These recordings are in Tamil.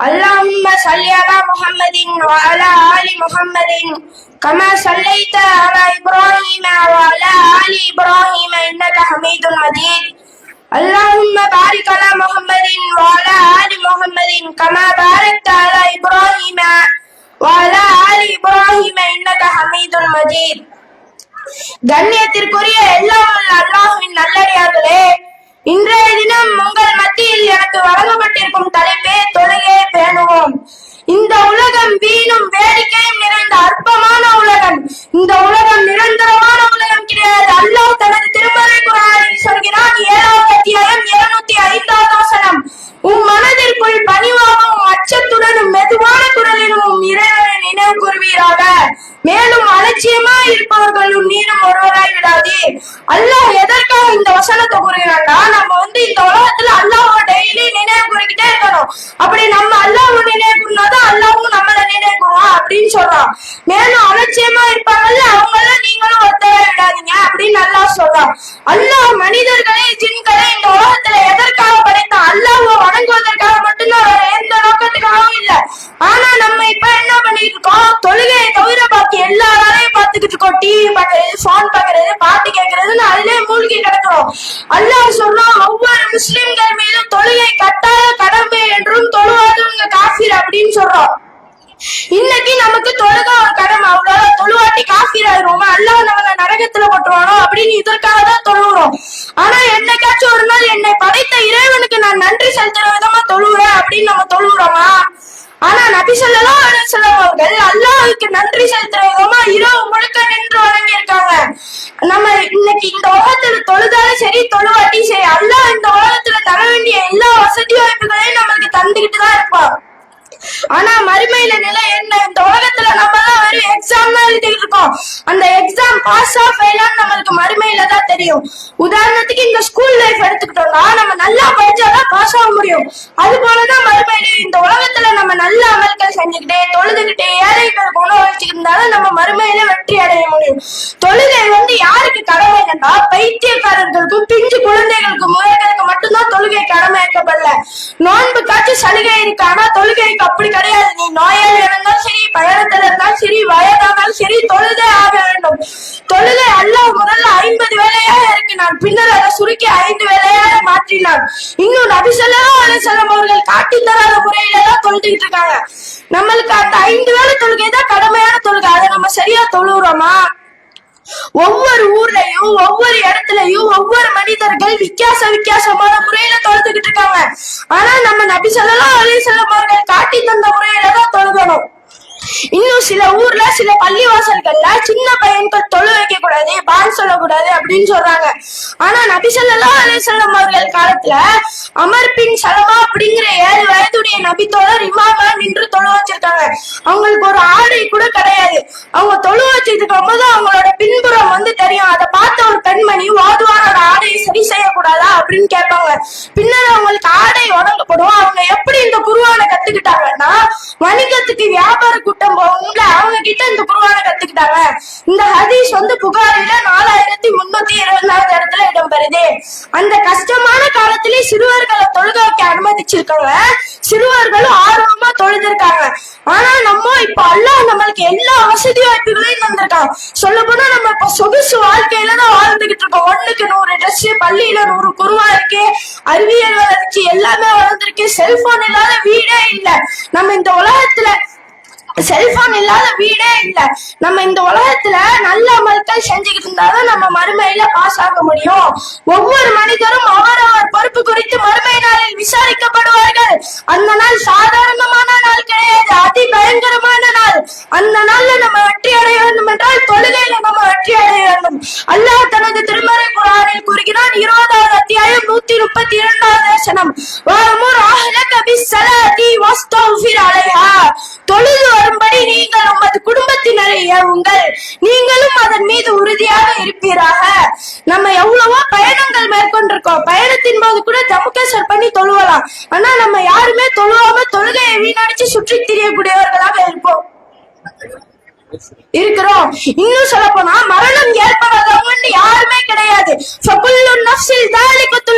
اللهم صل على محمد وعلى آل محمد كما صليت على إبراهيم وعلى آل إبراهيم إنك حميد مجيد اللهم بارك على محمد وعلى آل محمد كما باركت على إبراهيم وعلى آل إبراهيم إنك حميد مجيد கண்ணியத்திற்குரிய எல்லாம் வல்ல அல்லாஹ்வின் நல்லடியார்களே இன்றைய தினம் உங்கள் மத்தியில் எனக்கு வழங்கப்பட்டிருக்கும் தலைப்பே தொழுகை பேணுவோம். இந்த உலகம் வீணும் வேடிக்கையும் நிறைந்த அற்பமான உலகம். இந்த உலகம் நிரந்தரமான உலகம் கிடையாது. அல்லாஹ் தனது திருமறை குரானில் சொல்கிறான் ஏழாவது அத்தியாயம் இருநூத்தி ஐந்தாவது வசனம். உன் மனதிற்குள் பணிவாகவும் அச்சத்துடனும் மெதுவான குரலினும் இறைவனை நினைவு கூறுவீராக. மேலும் அலட்சியமா இருப்பவர்களும் நீரும் ஒருவராய் விடாதே. அல்லாஹ் எதற்காக இந்த வசனத்தை கூறுகிறான்னா நம்ம வந்து இந்த உலகத்துல அல்லாஹ் டெய்லி நினைவு கூறிக்கிட்டே இருக்கணும். அப்படி நம்ம அல்லாஹ் நினைவு கூறினாதான் அல்லாவும் நம்மள நினைவு கூறுவான் அப்படின்னு சொல்றான். மேலும் அலட்சியமா இருப்பாங்கல்ல அவங்கள நீங்களும் ஒத்தவரை விடாதீங்க அப்படின்னு அல்லாஹ் சொல்றான். அல்லாஹ் மனிதர்களே ஜின்களை இந்த உலகத்துல எதற்காக படைத்தான்? அல்லாஹ் வணங்குவதற்காக மட்டும்தான் வேற எந்த நோக்கத்துக்காகவும் இல்ல ஆனா நம்ம இப்ப என்ன பண்ணிட்டு இருக்கோம் தொழுகையை தவிர பாக்கி எல்லா வேலையும் பாத்துக்கிட்டு இருக்கோம். டிவி பாக்குறது போன் பாக்குறது பாட்டு கேட்கறதுன்னு அதிலே மூழ்கி கிடக்கிறோம். அல்லாஹ் சொல்றோம் ஒவ்வொரு முஸ்லிம்கள் மீதும் தொழுகை கட்டாய கடமை என்றும் தொழுவாதவங்க காஃபிர் அப்படின்னு சொல்றோம் இன்னைக்கு நமக்கு தொழுக ஒரு கடமை அவ்வளவு தொழுவாட்டி காஃபீர் ஆயிருவோமா அல்லாஹ் நம்மள நரகத்துல போட்டுருவானோ அப்படின்னு இதற்காக தான் தொழுகிறோம். ஆனா என்னைக்காச்சும் ஒரு நாள் என்னை படைத்த இறைவனுக்கு நான் நன்றி செலுத்துற விதமா தொழுகிறேன் அப்படின்னு நம்ம தொழுகிறோமா? ஆனா நபி சொல்லலாம் அலைஹி சொல்லுவார்கள் அவர்கள் அல்லாஹ்வுக்கு நன்றி செலுத்துற விதமா இரவு முழுக்க நின்று வழங்கி இருக்காங்க நம்ம இன்னைக்கு இந்த உலகத்துல தொழுதாலும் சரி தொழுவாட்டி சரி அல்லாஹ் இந்த உலகத்துல தர வேண்டிய எல்லா வசதி வாய்ப்புகளையும் நம்மளுக்கு தந்துகிட்டு தான் இருப்பான். ஆனா மறுமையில நிலை என்ன? இந்த உலகத்துல நம்ம எல்லாம் வெறும் எக்ஸாம் தான் எழுதிட்டு இருக்கோம். அந்த எக்ஸாம் பாஸ் ஆ ஃபெயிலான்னு நம்மளுக்கு மறுமையில தான் தெரியும். உதாரணத்துக்கு இந்த ஸ்கூல் லைஃப் எடுத்துக்கிட்டோம்னா நம்ம நல்லா படிச்சாதான் பாஸ் ஆக முடியும். அது போலதான் மறுமையில இந்த உலகத்துல நம்ம நல்லா செஞ்சுக்கிட்டே தொழுதுகிட்டே ஏழைகளுக்கு உணவு வச்சுக்கிட்டாலும் நம்ம மறுமையில வெற்றி அடைய முடியும். தொழுகை வந்து யாருக்கு கடமை என்றால் பைத்தியக்காரர்களுக்கும் பிஞ்சு குழந்தைகளுக்கும் முறைகளுக்கு மட்டும்தான் தொழுகை கடமை ஏக்கப்படல நோன்பு காட்சி சலுகை இருக்கு. ஆனா தொழுகைக்கு அப்படி கிடையாது. நீ நோயாளி இருந்தாலும் சரி பயணத்துல இருந்தாலும் சரி வயதானாலும் சரி தொழுதே ஆக வேண்டும். தொழுகை அல்லாஹ் முதல்ல ஐம்பது வேலையா இறக்கினான். பின்னர் அதை சுருக்கி ஐந்து வேலையாக மாற்றினான். இன்னும் நபிசல்லாம் அலிசல்லாம் அவர்கள் காட்டி தராத முறையில தான் தொழுதுகிட்டு இருக்காங்க. நம்மளுக்கு அந்த ஐந்து வேலை தொழுகை தான் கடமையான தொழுகை. அதை நம்ம சரியா தொழுகிறோமா ஒவ்வொரு ஊர்லயும் ஒவ்வொரு இடத்துலயும் ஒவ்வொரு மனிதர்கள் வித்தியாச வித்தியாசமான முறையில தொழுதுகிட்டு இருக்காங்க. ஆனா நம்ம நபி சொல்லலாம் அலிசல்லம் அவர்கள் காட்டி தந்த முறையில தான் தொழுகணும். இன்னும் சில ஊர்ல சில பள்ளிவாசல்கள்ல சின்ன பையன்கள் தொழு வைக்க கூடாது பான் சொல்லக்கூடாது அப்படின்னு சொல்றாங்க. ஆனா நபி சொல்லலாம் அலைஹி சொல்லம் அவர்கள் காலத்துல அமர் பின் சலமா அப்படிங்கிற ஏழு வயதுடைய நபி தோழர் இமாமா நின்று தொழு வச்சிருக்காங்க. அவங்களுக்கு ஒரு ஆடை கூட கிடையாது. அவங்க தொழு வச்சதுக்கு போது அவங்களோட பின்புறம் வந்து தெரியும். அதை பார்த்த ஒரு பெண்மணி ஓதுவாரோட ஆடையை சரி செய்யக்கூடாதா அப்படின்னு கேட்பாங்க. பின்னர் அவங்களுக்கு ஆடை வழங்கப்படும். அவங்க எப்படி இந்த குருவானை கத்துக்கிட்டாங்கன்னா வணிகத்துக்கு வியாபார கூட்டம் போகும்ல அவங்க கிட்ட இந்த குருவானை கத்துக்கிட்டாங்க. இந்த ஹதீஸ் வந்து புகாரில நாலாயிரத்தி முன்னூத்தி இருபத்தி நாலு இடத்துல இடம்பெறுது. அந்த கஷ்டமான காலத்திலே சிறுவர்களை தொழுக வைக்க அனுமதிச்சிருக்காங்க சிறுவர்களும் ஆர்வமா தொழுதிருக்காங்க. ஆனா நம்ம இப்ப அல்லாஹ் நம்மளுக்கு எல்லா வசதி வாய்ப்புகளையும் தந்திருக்காங்க சொல்ல போனா நம்ம இப்ப சொகுசு வாழ்க்கையில தான் வாழ்ந்துகிட்டு இருக்கோம். ஒண்ணுக்கு நூறு ட்ரெஸ் பள்ளியில நூறு குருவா இருக்கு அறிவியல் வளர்ச்சி எல்லாமே வளர்ந்துருக்கு. செல்போன் இல்லாத வீடே இல்ல. நம்ம இந்த உலகத்துல செல்போன் இல்லாத வீடே இல்ல. நம்ம இந்த உலகத்துல நல்ல அமல்கள் செஞ்சுக்கிட்டு இருந்தாதான் நம்ம மறுமையில பாஸ் ஆக முடியும். ஒவ்வொரு மனிதரும் அவரவர் பொறுப்பு குறித்து மறுமை நாளில் விசாரிக்கப்படுவார்கள். அந்த நாள் சாதாரணமான நாள் கிடையாது. அதி பயங்கரமான அந்த நாள்ல நம்ம வெற்றி அடைய வேண்டும் என்றால் தொழுகையில நம்ம வெற்றி அடைய வேண்டும் அல்லாஹ் தனது திருமறை குரானில் கூறுகிறான் இருபதாவது அத்தியாயம் நூத்தி முப்பத்தி இரண்டாவது வசனம். வாமுர் அஹ்லக பிஸ்ஸலாத்தி வஸ்தஃபிர் அலைஹா. தொழுது வரும்படி நீங்கள் உமது குடும்பத்தினரை ஏவுங்கள். நீங்களும் அதன் மீது உறுதியாக இருப்பீராக. நம்ம எவ்வளவோ பயணங்கள் மேற்கொண்டிருக்கோம். பயணத்தின் போது கூட ஜம்மு காஷ்மீர் பண்ணி தொழுவலாம். ஆனா நம்ம யாருமே தொழுவாம தொழுகையை வீணடிச்சு சுற்றி திரியக்கூடியவர்களாக இருப்போம். இருக்கிறோம். இன்னும் சொல்ல போனா மரணம் ஏற்படாதவங்க யாருமே கிடையாது. ஃபகுல்லு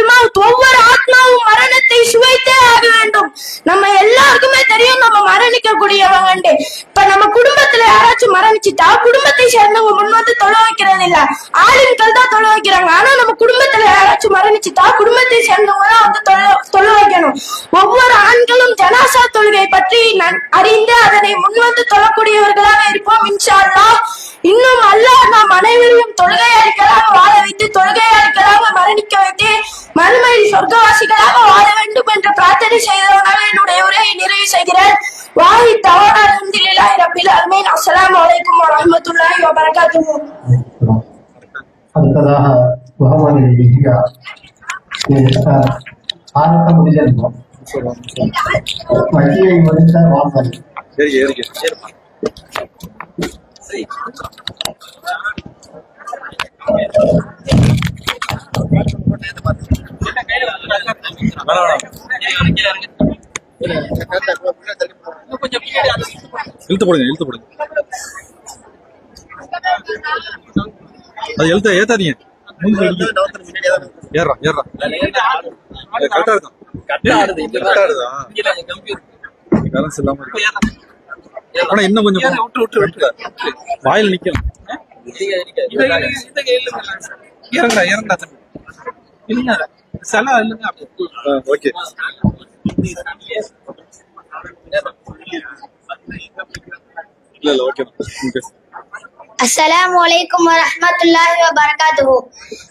மவுத். ஒவ்வொரு ஆத்மாவும் மரணத்தை சுவைத்தே ஆக வேண்டும். நம்ம எல்லாருக்குமே தெரியும் நம்ம மரணிக்க கூடியவங்க இப்ப நம்ம குடும்பத்துல வச்சுட்டா குடும்பத்தை சேர்ந்தவங்க முன் வந்து தொழ வைக்கிறது இல்ல. ஆளுங்கள் தான் தொழ வைக்கிறாங்க. ஆனா நம்ம குடும்பத்துல யாராச்சும் மரணிச்சுட்டா குடும்பத்தை சேர்ந்தவங்க தான் வந்து தொழ தொழ வைக்கணும். ஒவ்வொரு ஆண்களும் ஜனாசா தொழுகை பற்றி அறிந்து அதனை முன்வந்து தொழக்கூடியவர்களாக இருப்போம் இன்ஷா இன்னும் அல்லாஹ் நாம் அனைவரையும் தொழுகையாளிகளாக வாழ வைத்து தொழுகையாளிகளாக மரணிக்க வைத்து மறுமையில் சொர்க்கவாசிகளாக வாழ வேண்டும் என்று பிரார்த்தனை செய்தவனாக என்னுடைய உரையை நிறைவு செய்கிறேன். வாஹி தவானா அல்ஹம்துலில்லாஹி ரப்பில் ஆலமீன் அஸ்ஸலாமு அலைக்கும் வரஹ்மத்துல்லாஹி வபரகாத்துஹு. அடுத்ததாக முகமது இந்தியா. ஆரம்ப முடிஞ்சிருக்கோம் வட்டியை முடித்த வாசல் ஏறுமா இழுத்து போடுங்க இழுத்து போடுங்க. அது எழுத்த ஏத்தாதீங்க. மூஞ்சில இழுத்து. ஏறுறா ஏறுறா. கரெக்டா இருக்கும். கரெக்டா பேலன்ஸ் இல்லாம இருக்கு. ஆனா இன்னும் கொஞ்சம் விட்டு விட்டு விட்டு வாயில நிக்கும் இறங்கடா இறங்கடா தம்பி இல்ல செலவு இல்லைங்க ஓகே இல்ல இல்ல ஓகே السلام عليكم ورحمة الله وبركاته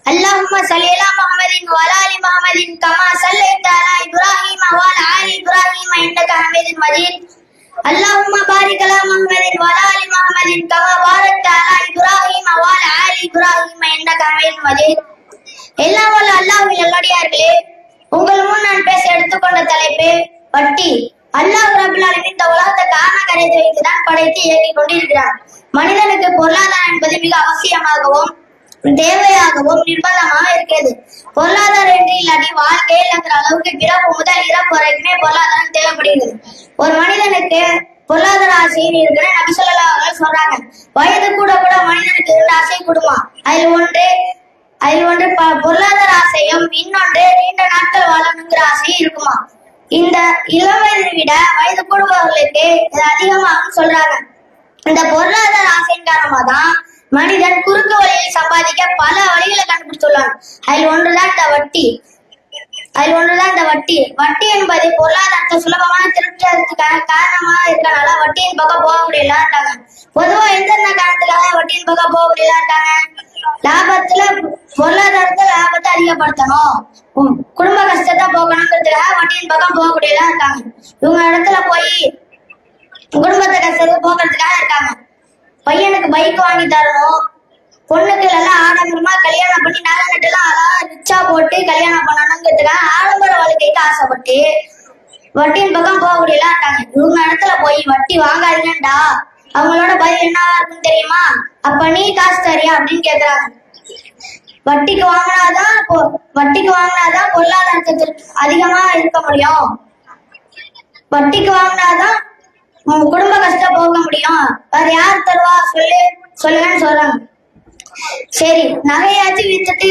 اللهم صل على محمد وعلى آل محمد كما صليت على إبراهيم وعلى آل إبراهيم إنك حميد مجيد اللهم بارك على محمد وعلى آل محمد كما باركت على إبراهيم وعلى آل إبراهيم إنك حميد مجيد எல்லாம் வல்ல அல்லாஹ்வின் நல்லடியார்களே உங்கள் முன் நான் பேச எடுத்துக்கொண்ட தலைப்பு வட்டி அல்லாஹ் ரபுல் ஆலமீன் இந்த உலகத்தை காரண கரைத்து வைத்துதான் படைத்து இயக்கிக் கொண்டிருக்கிறான் மனிதனுக்கு பொருளாதாரம் என்பது மிக அவசியமாகவும் தேவையாகவும் நிர்பந்தமாக இருக்கிறது. பொருளாதாரம் என்று இல்லாட்டி வாழ்க்கை இல்லைங்கிற அளவுக்கு பிறப்பு முதல் இறப்பு வரைக்குமே பொருளாதாரம் தேவைப்படுகிறது. ஒரு மனிதனுக்கு பொருளாதார ஆசைன்னு இருக்குன்னு நபி சொல்லலா அவர்கள் சொல்றாங்க வயது கூட கூட மனிதனுக்கு இரண்டு ஆசை கொடுமா? அதில் ஒன்று அதில் ஒன்று ப- பொருளாதார ஆசையும் இன்னொன்று நீண்ட நாட்கள் வாழணுங்கிற ஆசையும் இருக்குமா? இந்த இளம் வயதை விட வயது கூடுபவர்களுக்கு இது அதிகமாகும் சொல்றாங்க. இந்த பொருளாதார ஆசையின் காரணமா தான் மனிதன் குறுக்கு வழியில் சம்பாதிக்க பல வழிகளை கண்டுபிடித்துள்ளான். அதில் ஒன்றுதான் இந்த வட்டி. அதில் ஒன்றுதான் இந்த வட்டி. வட்டி என்பது பொருளாதாரத்தை சுலபமான திருட்டுறதுக்கான காரணமா இருக்கனால வட்டியின் பக்கம் போக முடியலன்றாங்க பொதுவா எந்தெந்த காரணத்துக்காக வட்டியின் பக்கம் போக முடியலன்றாங்க லாபத்துல பொருளாதாரத்தை லாபத்தை அதிகப்படுத்தணும். குடும்ப கஷ்டத்தை போக்கணுங்கிறதுக்காக வட்டியின் பக்கம் போக முடியல இருக்காங்க. இவங்க இடத்துல போய் குடும்பத்தை கஷ்டத்தை போக்குறதுக்காக இருக்காங்க. பையனுக்கு பைக் வாங்கி தரணும். பொண்ணுக்கு எல்லாம் ஆடம்பரமா கல்யாணம் பண்ணி நகை நட்டுலாம் அழகா ரிச்சா போட்டு கல்யாணம் பண்ணணுங்கிறதுக்காக ஆடம்பர வாழ்க்கைக்கு ஆசைப்பட்டு வட்டியின் பக்கம் போக முடியலாட்டாங்க இவங்க இடத்துல போய் வட்டி வாங்காதீங்கடா அவங்களோட பதில் என்னவா இருக்குன்னு தெரியுமா? அப்ப நீ காசு தரியா அப்படின்னு கேக்குறாங்க. வட்டிக்கு வாங்கினாதான் வட்டிக்கு வாங்கினாதான் பொருளாதாரத்துக்கு அதிகமா இருக்க முடியும். வட்டிக்கு வாங்கினாதான் உங்க குடும்ப கஷ்டம் போக முடியும். வேற யார் தருவா? சொல்லு. சொல்லுங்கன்னு சொல்றாங்க. சரி நகையாச்சும் வித்துட்டு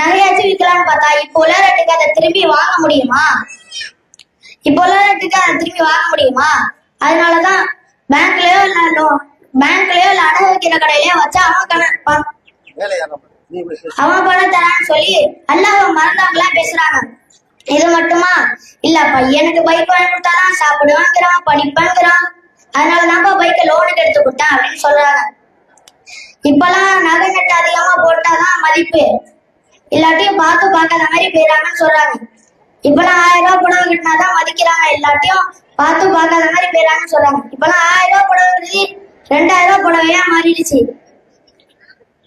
நகையாச்சும் விற்கலாம்னு பார்த்தா இப்போ உள்ள ரேட்டுக்கு அதை திரும்பி வாங்க முடியுமா? இப்போ உள்ள ரேட்டுக்கு அதை திரும்பி வாங்க முடியுமா? அதனாலதான் பேங்க்லயோ இல்ல பேங்க்லயோ இல்ல அடகு வைக்கிற கடையிலயோ வச்சா அவன் அவன் பணம் தரான்னு சொல்லி அல்லாஹ் மறந்தவங்களா பேசுறாங்க. இது மட்டுமா? இல்ல பையனுக்கு பைக் வாங்கி கொடுத்தாதான் சாப்பிடுவாங்கிறான் படிப்பாங்கிறான் அதனாலதான்ப்பா பைக்கை லோனுக்கு எடுத்து கொடுத்தேன் அப்படின்னு சொல்றாங்க. இப்பெல்லாம் நகை நட்டு அதிகமா போட்டாதான் மதிப்பு. இல்லாட்டியும் பார்த்து பார்க்காத மாதிரி போயிடறாங்கன்னு சொல்றாங்க. இப்பெல்லாம் ஆயிரம் ரூபாய் புடவை கட்டினாதான் மதிக்கிறாங்க. இல்லாட்டியும் பார்த்து பார்க்காத மாதிரி போயிடறாங்கன்னு சொல்றாங்க. இப்பெல்லாம் ஆயிரம் ரூபாய் புடவைங்கிறது ரெண்டாயிரம் ரூபாய் புடவையா மாறிடுச்சு.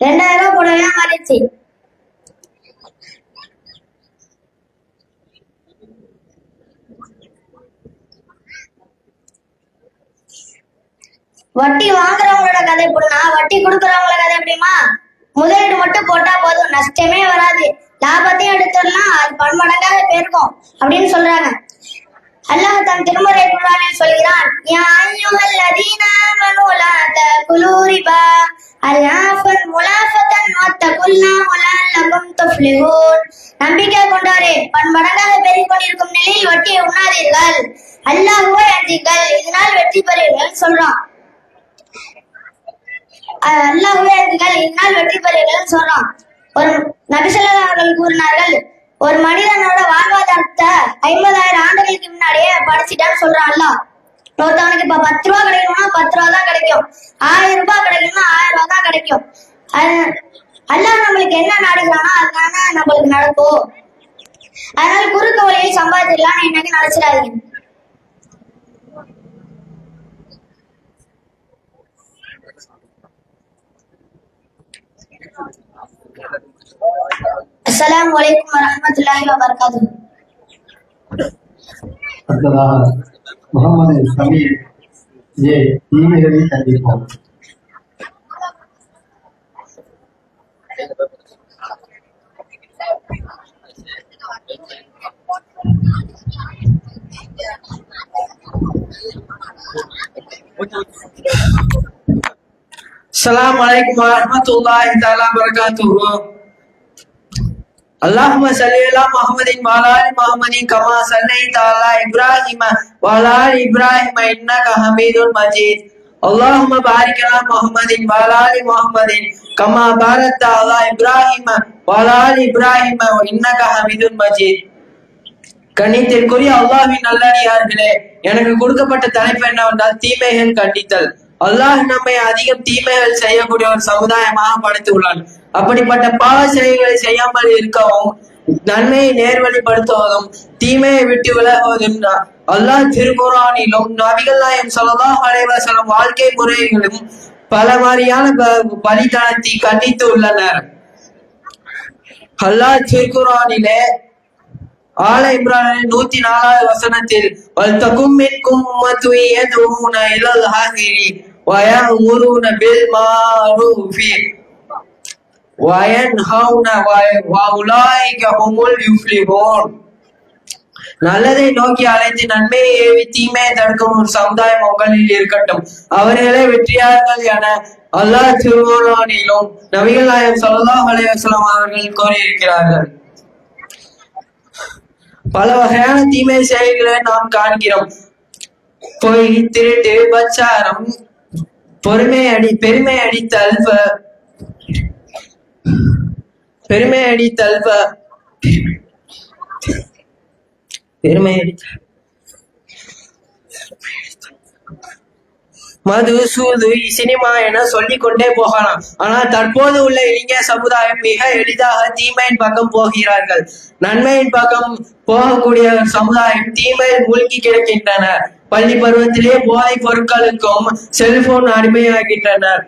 ரெண்டாயிரம் ரூபாய் புடவையா மாறிடுச்சு. வட்டி வாங்குறவங்களோட கதை எப்படின்னா வட்டி கொடுக்கறவங்களோட கதை எப்படிமா முதலீடு மட்டும் போட்டா போதும் நஷ்டமே வராது. லாபத்தையும் எடுத்துடலாம் அது பன்மடங்காக பெருக்கும் அப்படின்னு சொல்றாங்க. அல்லாஹ் தன் திருமறை குரானில் சொல்கிறான் யா அய்யுஹல் லதீன ஆமனு லா தகுலு ரிபா அல்லாஃபன் முலாஃபதன் வத்தகுல்லாஹு துஃப்லிஹூன். நம்பிக்கை கொண்டாரே பன்மடங்காக பெருகிக் கொண்டிருக்கும் நிலையில் வட்டியை உண்ணாதீர்கள். அல்லாஹ்வை அஞ்சுங்கள் இதனால் வெற்றி பெறுவீர்கள் சொல்றான். அஹ் அல்லாஹ்வே இதனால் வெற்றி பெறுவீர்கள் சொல்றான் ஒரு நபிசல்லா அவர்கள் கூறினார்கள் ஒரு மனிதனோட வாழ்வாதாரத்தை ஐம்பதாயிரம் ஆண்டுகளுக்கு முன்னாடியே படிச்சுட்டான்னு சொல்றான் ஒருத்தவனுக்கு இப்ப பத்து ரூபா கிடைக்கணும்னா பத்து ரூபா தான் கிடைக்கும். ஆயிரம் ரூபாய் கிடைக்கணும்னா ஆயிரம் ரூபா தான் கிடைக்கும். அது அல்லாஹ் நம்மளுக்கு என்ன நாடுகிறானோ அதுதானே நம்மளுக்கு நடக்கும். அதனால குறுக்க வழியில் சம்பாதிச்சிடலாம் இன்னைக்கு நினைச்சிடாதீங்க. السلام عليكم ورحمة الله وبركاته. محمد Thank you. عليكم ورحمة الله تعالى وبركاته اللهم صل على محمد وعلى آل محمد كما صليت على إبراهيم وعلى آل إبراهيم إنك حميد مجيد اللهم بارك على محمد وعلى آل محمد كما باركت على إبراهيم وعلى آل إبراهيم إنك حميد مجيد கண்ணியத்திற்குரிய அல்லாஹ்வின் நல்லடியார்களே எனக்கு கொடுக்கப்பட்ட தலைப்பு என்னவென்றால் தீமைகள் கண்டித்தல் அல்லாஹ் நம்மை அதிகம் தீமைகள் செய்யக்கூடிய ஒரு சமுதாயமாக படைத்துள்ளான். அப்படிப்பட்ட பாவ செயல்களை செய்யாமல் இருக்கவும் நன்மையை நேர்வழிப்படுத்துவதும் தீமையை விட்டு விலகுவதும் அல்லாஹ் திருக்குறானிலும் நபிகள் நாயம் ஸல்லல்லாஹு அலைஹி வாழ்க்கை முறைகளும் பல மாதிரியான ப- பலிதானத்தை கண்டித்து உள்ளனர். அல்லாஹ் திருக்குறானிலே ஆல இம்ரானின் நூத்தி நாலாவது வசனத்தில் வல்தகும் மின்கும் உம்மத்து யதுஊன இலல் ஹாகிரி வயமுருன பில் மாரூஃபி வயன்ஹவுன வ- வஉலாயிக நல்லதை நோக்கி அழைத்து நன்மையை ஏவி தீமையை தடுக்கும் ஒரு சமுதாயம் உங்களில் இருக்கட்டும். அவர்களே வெற்றியாளர்கள் என அல்லாஹ் திருக்குரானிலும் நபிகள் நாயம் ஸல்லல்லாஹு அலைஹி அவர்கள் கோரியிருக்கிறார்கள் பல வகையான தீமை செயல்களை நாம் காண்கிறோம். பொய் திருட்டு பச்சாரம் பொறுமை அடி பெருமை அடித்தல் பெருமை அடித்தல் பெருமை அடித்தல் மது சூது சினிமா என சொல்லிக் கொண்டே போகலாம். ஆனால் தற்போது உள்ள இளைஞர் சமுதாயம் மிக எளிதாக தீமையின் பக்கம் போகிறார்கள். நன்மையின் பக்கம் போகக்கூடிய சமுதாயம் தீமையில் மூழ்கி கிடக்கின்றனர் பள்ளி பருவத்திலே போதை பொருட்களுக்கும் செல்போன் அடிமையாகின்றனர்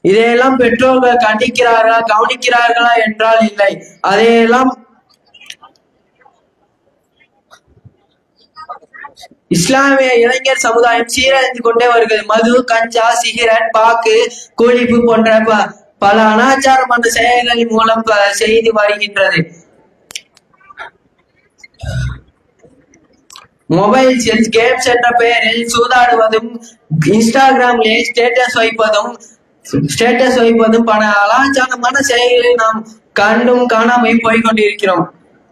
இதையெல்லாம் பெற்றோர்கள் கண்டிக்கிறார்களா கவனிக்கிறார்களா என்றால் இல்லை. அதையெல்லாம் இஸ்லாமிய இளைஞர் சமுதாயம் சீரழிந்து கொண்டே வருகிறது மது கஞ்சா சிகரெட் பாக்கு கூலிப்பு போன்ற ப- பல அனாச்சாரமான செயல்களின் மூலம் செய்து வருகின்றது. மொபைல் செல்ஸ் கேம்ஸ் என்ற பெயரில் சூதாடுவதும் இன்ஸ்டாகிராமிலே ஸ்டேட்டஸ் வைப்பதும் ஸ்டேட்டஸ் வைப்பதும் பல அலாச்சாரமான செயல்களை நாம் கண்டும் காணாமல் போய்கொண்டிருக்கிறோம்.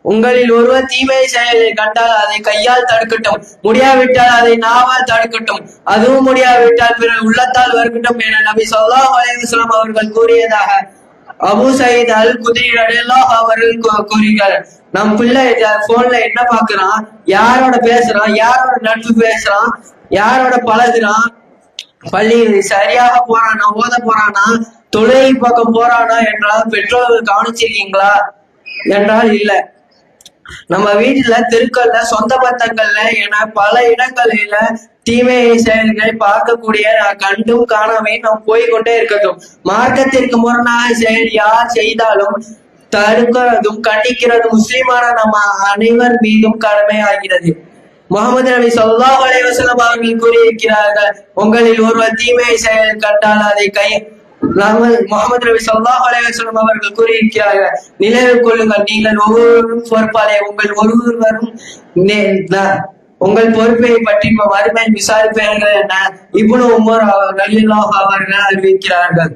உங்களில் ஒருவர் தீமை செயலை கண்டால் அதை கையால் தடுக்கட்டும். முடியாவிட்டால் அதை நாவால் தடுக்கட்டும். அதுவும் முடியாவிட்டால் பிறர் உள்ளத்தால் வருகட்டும் என நபி ஸல்லல்லாஹு அலைஹி அவர்கள் கூறியதாக அபு சயீத் அல் குதிரி அவர்கள் கூறுகிறார். நம் பிள்ளை போன்ல என்ன பாக்குறான்? யாரோட பேசுறான்? யாரோட நட்பு பேசுறான்? யாரோட பழகுறான்? பள்ளி சரியாக போறானா? ஓத போறானா? தொழிலை பக்கம் போறானா என்றால் பெற்றோர்கள் கவனிச்சிருக்கீங்களா? என்றால் இல்ல. நம்ம வீட்டுல தெருக்கள்ல சொந்த பந்தங்கள்ல என பல இடங்களில தீமை செயல்களை பார்க்கக்கூடிய நான் கண்டும் காணாமையும் நாம் போய்கொண்டே இருக்கட்டும். மார்க்கத்திற்கு முரணாக செயல் யார் செய்தாலும் தடுக்கிறதும் கண்டிக்கிறதும் முஸ்லிமான நம்ம அனைவர் மீதும் கடமையாகிறது. முகமது நபி சொல்லா வலைவசலம் அவர்கள் கூறியிருக்கிறார்கள் உங்களில் ஒருவர் தீமையை செயல் கண்டால் அதை கை நாங்கள் முகமது நபி சொல்லா வலைவசலம் அவர்கள் கூறியிருக்கிறார்கள் நினைவு கொள்ளுங்கள் நீங்கள் ஒவ்வொருவரும் பொறுப்பாளே உங்கள் ஒருவரும் உங்கள் பொறுப்பை பற்றி மறுமையில் விசாரிப்பேன் என இவ்வளவு உமர் அவர்கள் அறிவிக்கிறார்கள்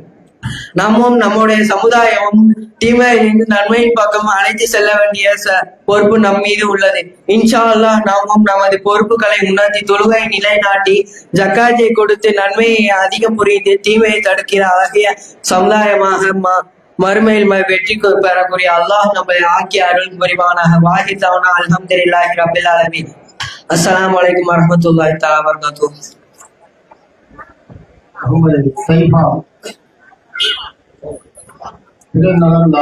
நாமும் நம்முடைய சமுதாயமும் தீமையிலிருந்து நன்மையின் பக்கம் அழைத்து செல்ல வேண்டிய பொறுப்பு நம் மீது உள்ளது. இன்ஷா அல்லாஹ் நாமும் நமது பொறுப்புகளை உணர்த்தி தொழுகை நிலைநாட்டி ஜக்காஜை கொடுத்து நன்மையை அதிகம் புரிந்து தீமையை தடுக்கிற அழகிய சமுதாயமாக ம- மறுமையில் வெற்றி பெறக்கூடிய அல்லாஹ் நம்மை ஆக்கி அருள் புரிவானாக. வாஹி தவனா அல்ஹம்துலில்லாஹி ரபில் ஆலமீன். அஸ்ஸலாமு அலைக்கும் வரஹ்மத்துல்லாஹி தஆலா வபரகாத்துஹு السلام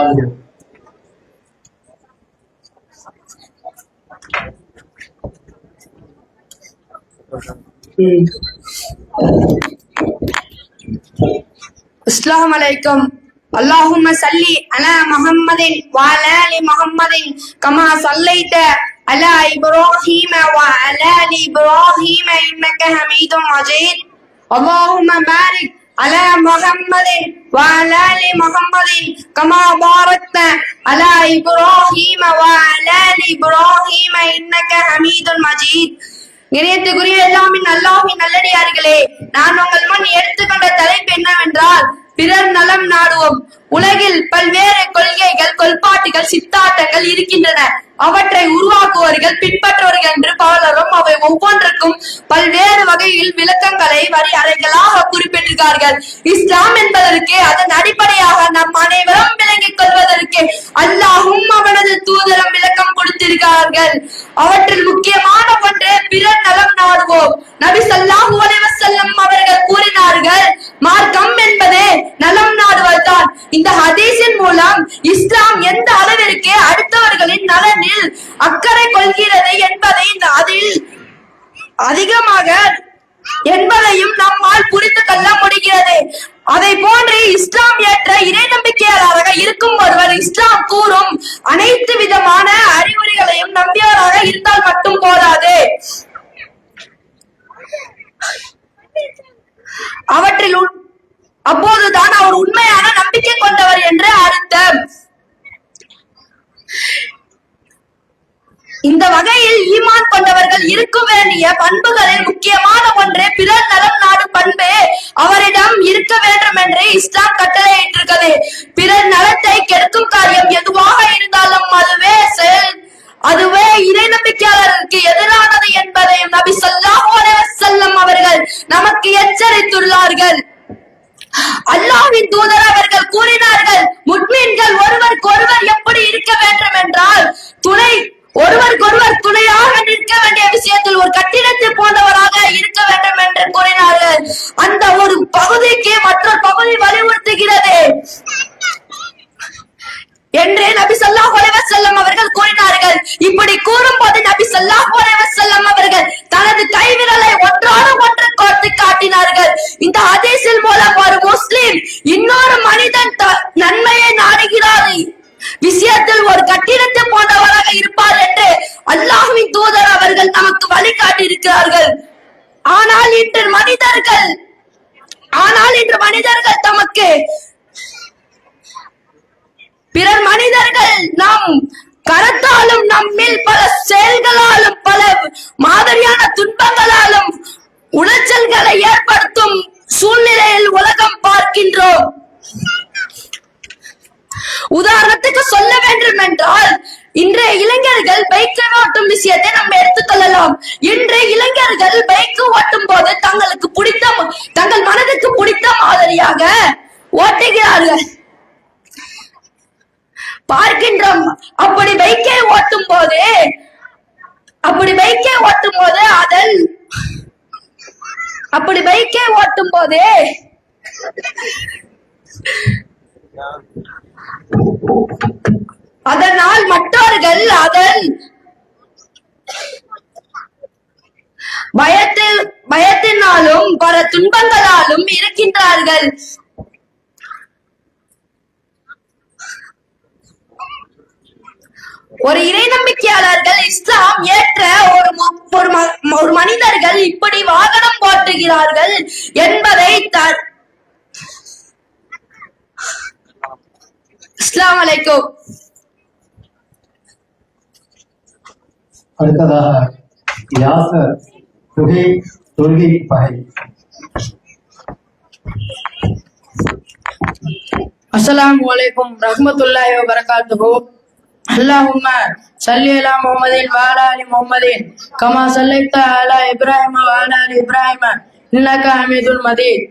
عليكم. اللهم صل على محمد وعلى آل محمد كما صليت على إبراهيم وعلى آل إبراهيم إنك حميد مجيد. اللهم بارك على محمد وعلى ال محمد كما باركت على ابراهيم وعلى ال ابراهيم انك حميد مجيد இணையத்துக்குரிய எல்லாமின் அல்லாஹின் நல்லடியார்களே நான் உங்கள் முன் எடுத்துக்கொண்ட தலைப்பு என்னவென்றால் பிறர் நலம் நாடுவோம் உலகில் பல்வேறு கொள்கைகள் கொள்பாட்டுகள் சித்தாட்டங்கள் இருக்கின்றன அவற்றை உருவாக்குவர்கள் பின்பற்றுவர்கள் என்று பலரும் அவை ஒவ்வொன்றுக்கும் பல்வேறு வகையில் விளக்கங்களை வரி அறைகளாக குறிப்பிட்டிருக்கார்கள். இஸ்லாம் என்பதற்கு அதன் அடிப்படையாக நம் அனைவரும் விளங்கிக் கொள்வதற்கு அல்லாஹும் அவனது தூதரம் விளக்கம் கொடுத்திருக்கிறார்கள். அவற்றில் முக்கியமான ஒன்று பிறர் நலம் நாடுவோம். நபி ஸல்லல்லாஹு அலைவசல்லம் அவர்கள் கூறினார்கள் மார்க்கம் என்பது நலம் நாடுவதுதான். இந்த ஹதீஸின் மூலம் இஸ்லாம் எந்த அளவிற்கு அடுத்தவர்களின் நலனில் அக்கறை கொள்கிறது என்பதை இந்த அதில் அதிகமாக என்பதையும் நம்மால் புரிந்து கொள்ள முடிகிறது. அதை போன்று இஸ்லாம் ஏற்ற இறை நம்பிக்கையாளராக இருக்கும் ஒருவர் இஸ்லாம் கூறும் அனைத்து விதமான அறிவுரைகளையும் நம்பியவராக இருந்தால் மட்டும் போதாது. அவற்றில் அப்போதுதான் அவர் உண்மையான நம்பிக்கை கொண்டவர் என்று அர்த்தம் இந்த வகையில் ஈமான் கொண்டவர்கள் இருக்க பண்புகளில் முக்கியமான ஒன்று பிறர் நலம் நாடும் பண்பு. அவரிடம் இருக்க வேண்டும் என்று இஸ்லாம் கட்டளையிட்டிருக்கிறது பிறர் நலத்தை கெடுக்கும் காரியம் எதுவாக இருந்தாலும் அதுவே செயல் அதுவே இறை நம்பிக்கையாளருக்கு எதிரானது என்பதை நபி ஸல்லல்லாஹு அலைஹி அவர்கள் நமக்கு எச்சரித்துள்ளார்கள். அல்லாவின் தூதர் அவர்கள் கூறினார்கள் முட்மீன்கள் ஒருவருக்கொருவர் எப்படி இருக்க வேண்டும் என்றால் துணை ஒருவருக்கொருவர் துணையாக நிற்க வேண்டிய விஷயத்தில் ஒரு கட்டிடத்தை போன்றவராக இருக்க வேண்டும் என்று கூறினார்கள். அந்த ஒரு பகுதிக்கு மற்றொரு பகுதி வலியுறுத்துகிறது. என்று நபி ஸல்லல்லாஹு அலைஹி வஸல்லம் அவர்கள் கூறினார்கள். இப்படி கூறும் போது நபி ஸல்லல்லாஹு அலைஹி வஸல்லம் அவர்கள் தனது கைவிரலை ஒன்றோடு ஒன்று கோர்த்து காட்டினார்கள். இந்த நமக்கு. பிறர் மனிதர்கள் நம் கரத்தாலும் நம்மில் பல செயல்களாலும் பல மாதிரியான துன்பங்களாலும் உளைச்சல்களை ஏற்படுத்தும் சூழ்நிலையில் உலகம் பார்க்கின்றோம். உதாரணத்துக்கு சொல்ல வேண்டும் என்றால் இன்றைய இளைஞர்கள் பைக்கை ஓட்டும் விஷயத்தை நம்ம எடுத்துக்கொள்ளலாம் இன்றைய இளைஞர்கள் பைக்கு ஓட்டும் போது தங்களுக்கு பிடித்த தங்கள் மனதுக்கு பிடித்த மாதிரியாக ஓட்டுகிறார்கள். பார்க்கின்றோம். அப்படி பைக்கை ஓட்டும் போது அப்படி பைக்கை ஓட்டும் போது அதன் அப்படி பைக்கை ஓட்டும் போது அதனால் மற்றவர்கள் அதன் பயத்தில் பயத்தினாலும் பல துன்பங்களாலும் இருக்கின்றார்கள். ஒரு இறை நம்பிக்கையாளர்கள் இஸ்லாம் ஏற்ற ஒரு ம- ஒரு மனிதர்கள் இப்படி வாகனம் ஓட்டுகிறார்கள் என்பதை இஸ்லாம் அலைக்கும். அடுத்ததாக யாசர் தொகை தொழுகை பகை அஸ்லாம் வலைக்கும் ரஹ்மத்துல்லாஹி வ அல்லாஹும்ம சல்லி அலா முஹம்மதின் வ அலி முஹம்மதின் கமா ஸல்லைத அலா இப்ராஹிம வ அலி இப்ராஹிம இன்னக ஹமீதுல் மஜீத்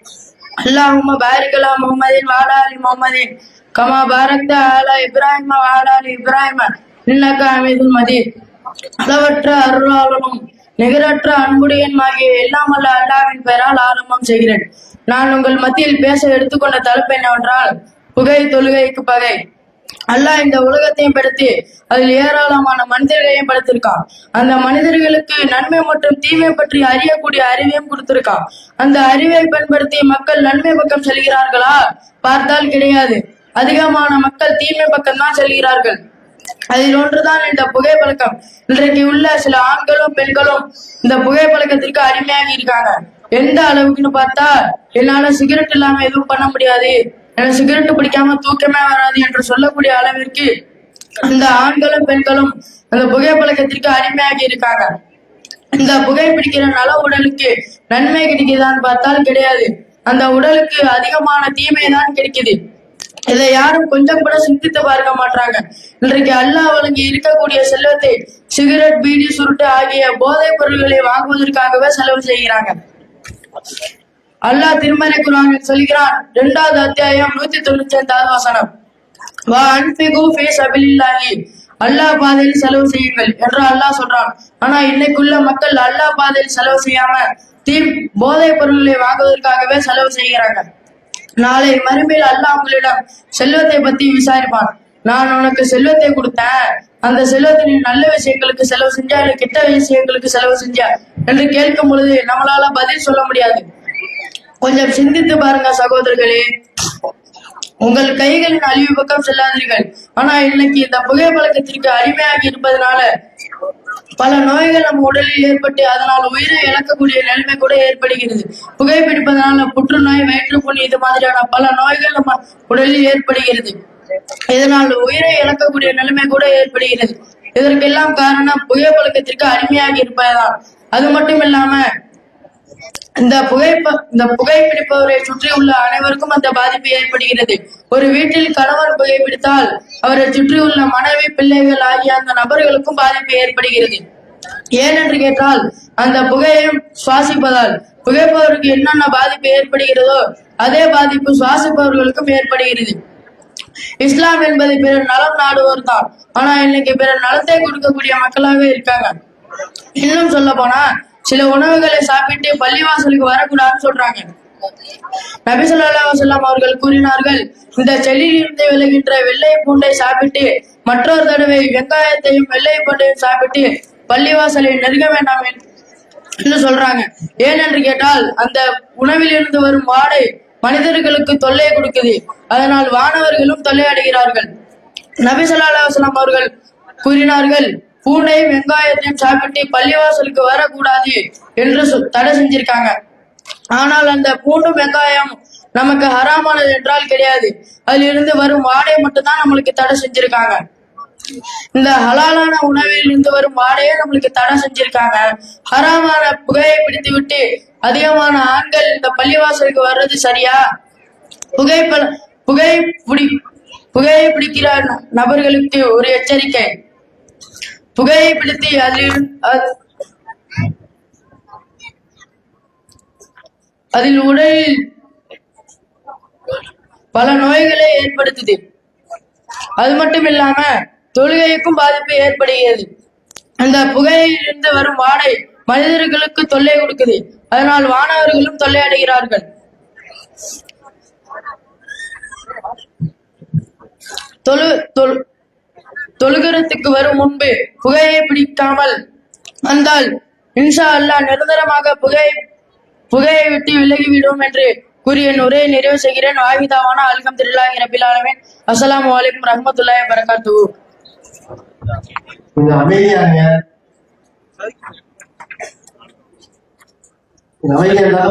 அல்லாஹும்ம பாரிக் அலா முஹம்மதின் வ அலி முஹம்மதின் கமா பாரக்த அலா இப்ராஹிம வ அலி இப்ராஹிம இன்னக ஹமீதுல் மஜீத் அளவற்ற அருளாளனும் நிகரற்ற அன்புடையன் ஆகிய எல்லாம் அல்ல அல்லாவின் பெயரால் ஆரம்பம் செய்கிறேன். நான் உங்கள் மத்தியில் பேச எடுத்துக்கொண்ட தலைப்பு என்னவென்றால் புகை தொழுகைக்கு பகை. அல்லாஹ் இந்த உலகத்தையும் படுத்தி அதில் ஏராளமான மனிதர்களையும் படுத்திருக்கான். அந்த மனிதர்களுக்கு நன்மை மற்றும் தீமை பற்றி அறியக்கூடிய அறிவையும் கொடுத்திருக்கான். அந்த அறிவை பயன்படுத்தி மக்கள் நன்மை பக்கம் செல்கிறார்களா? பார்த்தால் கிடையாது. அதிகமான மக்கள் தீமை பக்கம் தான் செல்கிறார்கள். அதில் ஒன்றுதான் இந்த புகைப்பழக்கம். இன்றைக்கு உள்ள சில ஆண்களும் பெண்களும் இந்த புகைப்பழக்கத்திற்கு அடிமையாகி இருக்காங்க. எந்த அளவுக்குன்னு பார்த்தா என்னால சிகரெட் இல்லாம எதுவும் பண்ண முடியாது. எனக்கு சிகரெட் பிடிக்காம தூக்கமே வராது என்று சொல்லக்கூடிய அளவிற்கு இந்த ஆண்களும் பெண்களும் அந்த புகைப்பழக்கத்திற்கு அடிமையாகி இருக்காங்க. இந்த புகைப்பிடிக்கிறனால உடலுக்கு நன்மை கிடைக்குதான்னு பார்த்தால் கிடையாது. அந்த உடலுக்கு அதிகமான தீமை தான் கிடைக்குது. இதை யாரும் கொஞ்சம் கூட சிந்தித்து பார்க்க மாட்டாங்க. இன்றைக்கு அல்லாஹ் வழங்கி இருக்கக்கூடிய செல்வத்தை சிகரெட் பீடி சுருட்டு ஆகிய போதைப் பொருள்களை வாங்குவதற்காகவே செலவு செய்கிறாங்க. அல்லாஹ் திருமறை குரானில் சொல்கிறான் இரண்டாவது அத்தியாயம் நூத்தி தொண்ணூத்தி ஐந்தாவது வசனம். வா அன்பிகு ஃபேஸ் சபிலில்லாஹி. அல்லாஹ் பாதையில் செலவு செய்யுங்கள் என்று அல்லாஹ் சொல்றான். ஆனா இன்னைக்குள்ள மக்கள் அல்லாஹ் பாதையில் செலவு செய்யாம தீ போதைப் பொருள்களை வாங்குவதற்காகவே செலவு செய்கிறாங்க. நாளை மறுமையில் அல்ல உங்களிடம் செல்வத்தை பத்தி விசாரிப்பான். நான் உனக்கு செல்வத்தை கொடுத்தேன். அந்த செல்வத்தை நீ நல்ல விஷயங்களுக்கு செலவு செஞ்சா இல்ல கெட்ட விஷயங்களுக்கு செலவு செஞ்சா என்று கேட்கும் பொழுது நம்மளால பதில் சொல்ல முடியாது. கொஞ்சம் சிந்தித்து பாருங்க சகோதரர்களே. உங்கள் கைகளின் அழிவு பக்கம் செல்லாதீர்கள். ஆனா இன்னைக்கு இந்த புகைப்பழக்கத்திற்கு அடிமையாகி இருப்பதனால பல நோய்கள் நம்ம உடலில் ஏற்பட்டு அதனால் உயிரை இழக்கக்கூடிய நிலைமை கூட ஏற்படுகிறது. புகைப்பிடிப்பதனால புற்றுநோய் வயிற்றுப்புண் இது மாதிரியான பல நோய்கள் நம்ம உடலில் ஏற்படுகிறது. இதனால் உயிரை இழக்கக்கூடிய நிலைமை கூட ஏற்படுகிறது. இதற்கெல்லாம் காரணம் புகைப்பழக்கத்திற்கு அடிமையாகி இருப்பதுதான். அது மட்டும் இல்லாம இந்த புகைப்ப இந்த புகைப்பிடிப்பவரை சுற்றி உள்ள அனைவருக்கும் அந்த பாதிப்பு ஏற்படுகிறது. ஒரு வீட்டில் கணவன் புகைப்பிடித்தால் அவரை சுற்றி உள்ள மனைவி பிள்ளைகள் ஆகிய அந்த நபர்களுக்கும் பாதிப்பு ஏற்படுகிறது. ஏனென்று கேட்டால் அந்த புகையை சுவாசிப்பதால் புகைப்பவருக்கு என்னென்ன பாதிப்பு ஏற்படுகிறதோ அதே பாதிப்பு சுவாசிப்பவர்களுக்கும் ஏற்படுகிறது. இஸ்லாம் என்பது பிறர் நலம் நாடுவோர் தான் ஆனா இன்னைக்கு பிறர் நலத்தை கொடுக்கக்கூடிய மக்களாக இருக்காங்க. இன்னும் சொல்ல போனா சில உணவுகளை சாப்பிட்டு பள்ளிவாசலுக்கு வரக்கூடாதுன்னு சொல்றாங்க. நபி அவர்கள் கூறினார்கள் இந்த செல்லில் இருந்து விளைகின்ற வெள்ளை பூண்டை சாப்பிட்டு மற்றொரு தடவை வெங்காயத்தையும் வெள்ளை பூண்டையும் சாப்பிட்டு பள்ளிவாசலை நெருங்க வேண்டாம் என்று சொல்றாங்க. ஏனென்று கேட்டால் அந்த உணவில் இருந்து வரும் வாடை மனிதர்களுக்கு தொல்லை கொடுக்குது. அதனால் வானவர்களும் தொல்லை அடைகிறார்கள் நபி ஸல்லல்லாஹு அவர்கள் கூறினார்கள் பூனை வெங்காயத்தையும் சாப்பிட்டு பள்ளிவாசலுக்கு வரக்கூடாது என்று சொ- தடை செஞ்சிருக்காங்க. ஆனால் அந்த பூண்டு வெங்காயம் நமக்கு ஹராமானது என்றால் கிடையாது. அதுல இருந்து வரும் வாடை மட்டும்தான் நம்மளுக்கு தடை செஞ்சிருக்காங்க. இந்த ஹலாலான உணவில் இருந்து வரும் வாடையே நம்மளுக்கு தடை செஞ்சிருக்காங்க. ஹராமான புகையை பிடித்து விட்டு அதிகமான ஆண்கள் இந்த பள்ளிவாசலுக்கு வர்றது சரியா? புகைப்பல புகை பிடி புகையை பிடிக்கிற ந- நபர்களுக்கு ஒரு எச்சரிக்கை. புகையை அதில் அதில் உடலில் பல நோய்களை ஏற்படுத்துது. அது மட்டும் இல்லாம தொழுகைக்கும் பாதிப்பு ஏற்படுகிறது. அந்த புகையிலிருந்து வரும் வாடை மனிதர்களுக்கு தொல்லை கொடுக்குது. அதனால் வானவர்களும் தொல்லை அடைகிறார்கள் தொழு தொழு தொழுகிறதுக்கு வரும் முன்பு புகையை பிடிக்காமல் வந்தால் இன்ஷா அல்லா நிரந்தரமாக புகை புகையை விட்டு விலகிவிடும் என்று கூறிய என் உரையை நிறைவு செய்கிறேன். வாகிதாவான அல்கம் திருல்லாஹி ரபில் ஆலமீன். அஸ்ஸலாமு அலைக்கும் ரஹ்மத்துல்லாஹி வரகாத்துஹு கொஞ்சம் அமைதியாங்க அமைதியா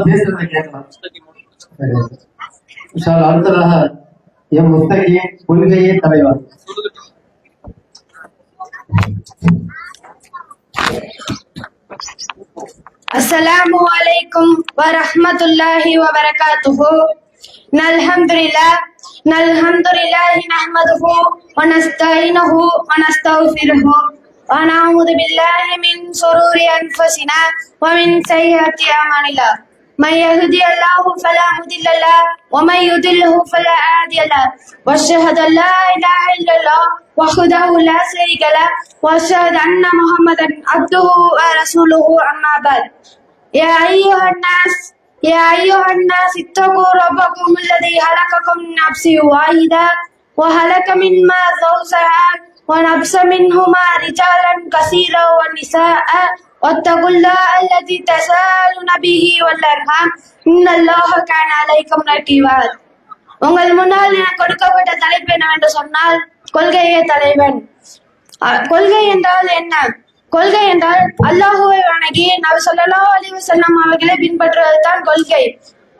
கேட்கலாம். அடுத்ததாக என் முத்தகையின் கொள்கையே தலைவர். அஸ்ஸலாமு அலைக்கும் வரஹ்மத்துல்லாஹி வபரகாத்துஹு. நல்ஹம்துலில்லாஹ் நல்ஹம்துலில்லாஹி நஹ்மதுஹு வ நஸ்தைனுஹு வ நஸ்தக்ஃபிருஹு வ நஅஊது பில்லாஹி மின் ஷுரூரி அன்ஃபுசினா வ மின் சய்யிஆத்தி அமாலினா من يهدي الله فلا مضل له ومن يضله فلا هادي له. وأشهد أن لا إله إلا الله وحده لا شريك له وأشهد أن محمدا عبده ورسوله أما بعد. يا أيها الناس يا أيها الناس اتقوا ربكم الذي خلقكم من نفس واحدة وهلك منها زوجها ونفس منهما رجالا كثيرا ونساء واتقوا الله الذي تساءلون به والارحام ان الله كان عليكم رقيبا உங்கள் முன்னால் எனக்கு கொடுக்கப்பட்ட தலைப்பு என்னவென்று சொன்னால் கொள்கையே தலைவன் அஹ், கொள்கை என்றால் என்ன கொள்கை என்றால் அல்லாஹுவை வணங்கி நபி ஸல்லல்லாஹு அலைஹி வஸல்லம் அவர்களை பின்பற்றுவதுதான் கொள்கை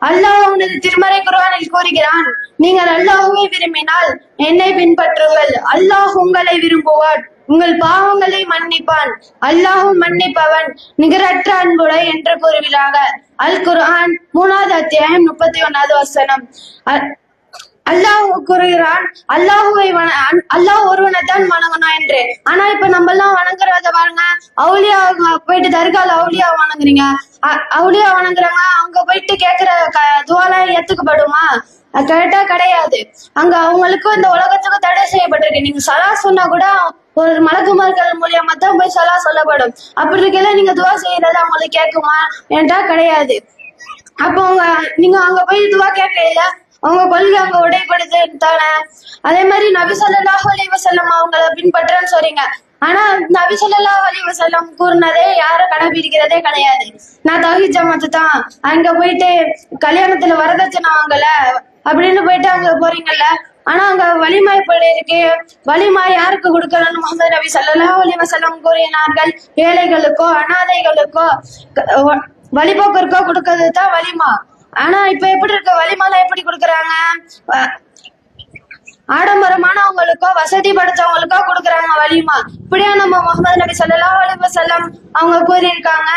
அல்லாஹ் உனது திருமறை குர்ஆனில் கூறுகிறான் நீங்கள் அல்லாஹுவை விரும்பினால் என்னை பின்பற்றுங்கள் அல்லாஹ் உங்களை விரும்புவான் உங்கள் பாவங்களை மன்னிப்பான். அல்லாஹும் மன்னிப்பவன். நிகரற்ற அன்புடை என்று கூறுகிறாக அல் குர்ஆன் மூணாவது அத்தியாயம் முப்பத்தி ஒன்னாவது வசனம். அ- அல்லாஹ் கூறுகிறான் அல்லாஹுவை வண அல்லாஹ் ஒருவனை தான் வணங்கணும் என்று. ஆனா இப்ப நம்ம எல்லாம் வணங்குறத பாருங்க. அவுளியா போயிட்டு தர்கால அவுளியா வணங்குறீங்க. அவுளியா வணங்குறாங்க. அங்க போயிட்டு கேக்குற க- துவாலாம் ஏத்துக்கப்படுமா? கேட்டா கிடையாது. அங்க அவங்களுக்கும் இந்த உலகத்துக்கும் தடை செய்யப்பட்டிருக்கு. நீங்க சலா சொன்னா கூட ஒரு மலக்குமார்கள் மூலியமா தான் போய் சொல்ல சொல்லப்படும். அப்படி இருக்கல நீங்க துவா செய்யறது அவங்களுக்கு கேட்குமா? ஏன்டா கிடையாது. அப்போ அவங்க நீங்க அங்க போய் இதுவா கேட்கல அவங்க கொள்கை அங்க உடைப்படுது தானே அதே மாதிரி நபி ஸல்லல்லாஹு அலைஹி வஸல்லம் அவங்கள பின்பற்றன்னு சொல்றீங்க ஆனா நபி ஸல்லல்லாஹு அலைஹி வஸல்லம் கூறினதே யாரும் கடைபிடிக்கிறதே கிடையாது. நான் தௌஹீத் ஜமாத்து தான். அங்க போயிட்டு கல்யாணத்துல வரதட்சணை வாங்கல. அப்படின்னு போயிட்டு அங்க போறீங்கல்ல? ஆனா அங்க வலிமாய்ப்படி இருக்கு. வலிமாய் யாருக்கு கொடுக்கணும்னு முகமது நபி சல்லா அலைஹி வஸல்லம் கூறினார்கள்? ஏழைகளுக்கோ அனாதைகளுக்கோ வழிபோக்கருக்கோ கொடுக்கறது தான் வலிமா. ஆனா இப்ப எப்படி இருக்க? வலிமாலாம் எப்படி கொடுக்குறாங்க? ஆடம்பரமானவங்களுக்கோ வசதி படைச்சவங்களுக்கோ கொடுக்குறாங்க வலிமா. இப்படியா நம்ம முகமது நபி சல்லா அலைஹி செல்லம் அவங்க கூறியிருக்காங்க?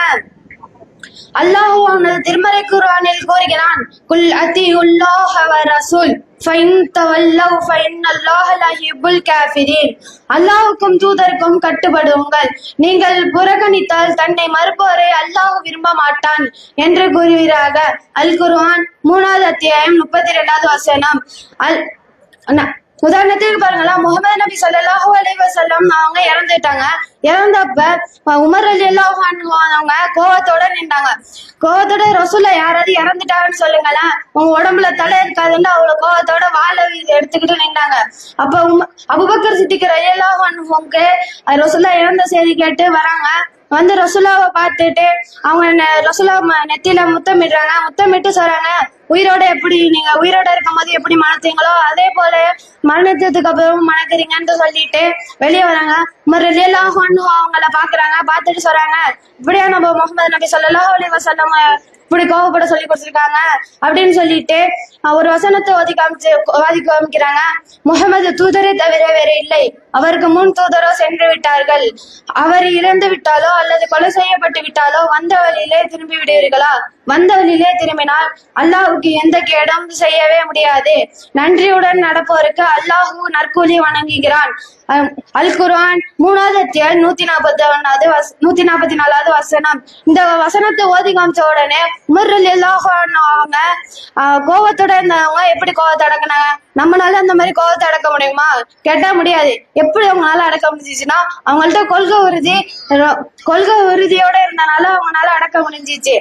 அல்லாஹ் அவனது திருமறை குரானில் கூறுகிறான் குல் அத்தியுல்லாஹ வ ரசூல் ஃபைன் தவல்லவ் ஃபைன் அல்லாஹ் லஹிபுல் காஃபிரீன். அல்லாஹ்வுக்கும் தூதருக்கும் கட்டுப்படுங்கள். நீங்கள் புறக்கணித்தால் தன்னை மறுப்போரை அல்லாஹ் விரும்ப மாட்டான் என்று கூறுகிறாக அல் குர்ஆன் மூணாவது அத்தியாயம் முப்பத்தி ரெண்டாவது வசனம். அல் உதாரணத்துக்கு பாருங்களேன் முகமது நபி ஸல்லல்லாஹு அலைஹி வஸல்லம் அவங்க இறந்துட்டாங்க. இறந்தப்ப உமர் அலி அல்லாஹ் அவங்க கோவத்தோட நின்றாங்க. கோவத்தோட ரசூல யாராவது இறந்துட்டாங்கன்னு சொல்லுங்களேன் உங்க உடம்புல தலை இருக்காதுன்னு அவ்வளவு கோவத்தோட வாழை எடுத்துக்கிட்டு நின்றாங்க. அப்ப உம் அபுபக்கர் சித்திக்கு ரலியல்லாஹு அன்ஹுவுக்கு ரசூல்லா இறந்த செய்தி கேட்டு வராங்க. வந்து ரசுலாவை பார்த்துட்டு அவங்க நெ- ம- நெத்தியில முத்தமிடுறாங்க முத்தமிட்டு சொல்றாங்க உயிரோட எப்படி நீங்க உயிரோட இருக்கும் போது எப்படி மணத்தீங்களோ அதே போல மரணத்துக்கு அப்புறம் மணக்கிறீங்கன்னு சொல்லிட்டு வெளியே வராங்க. மறுலாம் அவங்கள பாக்குறாங்க பார்த்துட்டு சொல்றாங்க இப்படியா நம்ம முகமது நபி சொல்லலாம் அலைஹி இப்படி கோவப்பட சொல்லி கொடுத்துருக்காங்க அப்படின்னு சொல்லிட்டு ஒரு வசனத்தை ஓதி காமிச்சு ஓதி காமிக்கிறாங்க. முகமது தூதரை தவிர வேற இல்லை. அவருக்கு முன் தூதரோ சென்று விட்டார்கள். அவர் இறந்து விட்டாலோ அல்லது கொலை செய்யப்பட்டு விட்டாலோ வந்த வழியிலே திரும்பி விடுவீர்களா? வந்த வழியிலே திரும்பினால் அல்லாஹுக்கு எந்த கேடும் செய்யவே முடியாது. நன்றியுடன் நடப்போருக்கு அல்லாஹு நற்கூலி வணங்குகிறான். அல் குரான் மூணாவது அத்தியாயம் நூத்தி நாற்பத்தி ஒன்னாவது நூத்தி நாற்பத்தி நாலாவது வசனம். இந்த வசனத்தை ஓதி காமிச்ச உடனே உமர் அவங்க கோவத்தோட இருந்தவங்க எப்படி கோவத்தை அடக்குனாங்க நம்மளால அந்த மாதிரி கோவத்தை அடக்க முடியுமா? கேட்டா முடியாது. எப்படி அவங்களால அடக்க முடிஞ்சிச்சுன்னா அவங்கள்ட்ட கொள்கை உறுதி கொள்கை உறுதியோட இருந்தனால அவங்களால அடக்க முடிஞ்சிச்சு.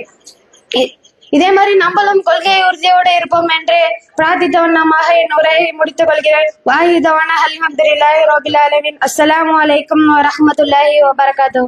இதே மாதிரி நம்மளும் கொள்கை உறுதியோடு இருப்போம் என்று பிரார்த்தித்தவன் பிரார்த்தித்தவண்ணமாக என் உரையை முடித்துக் கொள்கிறேன். வாயு வாயுதவான அல்ஹம்துலில்லாஹி ரபில் ஆலமீன். அஸ்லாம் வலைக்கம் வரமத்துல்லாஹி வபரகாத்துஹு.